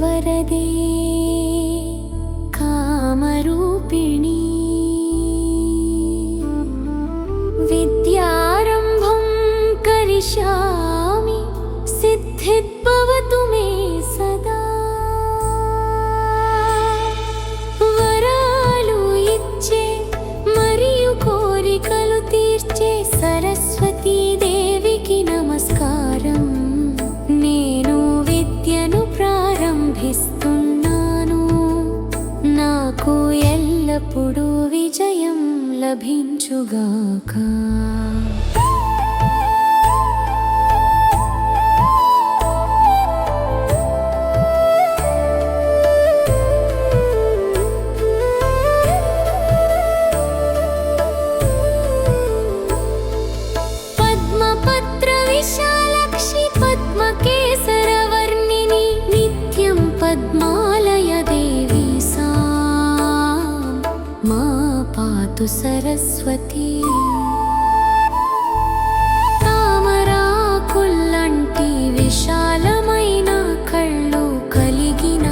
వరదే కామరూపిణి విద్యారంభం కరిష్యామి సిద్ధిర్భవతు మే సదా వరాలు ఇచ్చే మరియు కోరికలు తీర్చే సరస్వతీ దేవికి నాకు ఎల్లప్పుడూ విజయం లభించుగాక. పద్మపత్ర పాతు సరస్వతి. తామరాకుల్లంటి విశాలమైన కళ్ళు కలిగిన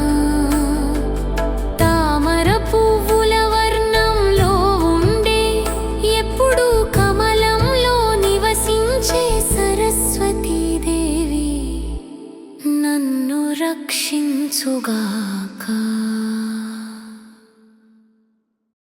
తామర పువ్వుల వర్ణంలో ఉండే ఎప్పుడు కమలంలో నివసించే సరస్వతీదేవి నన్ను రక్షించుగాక.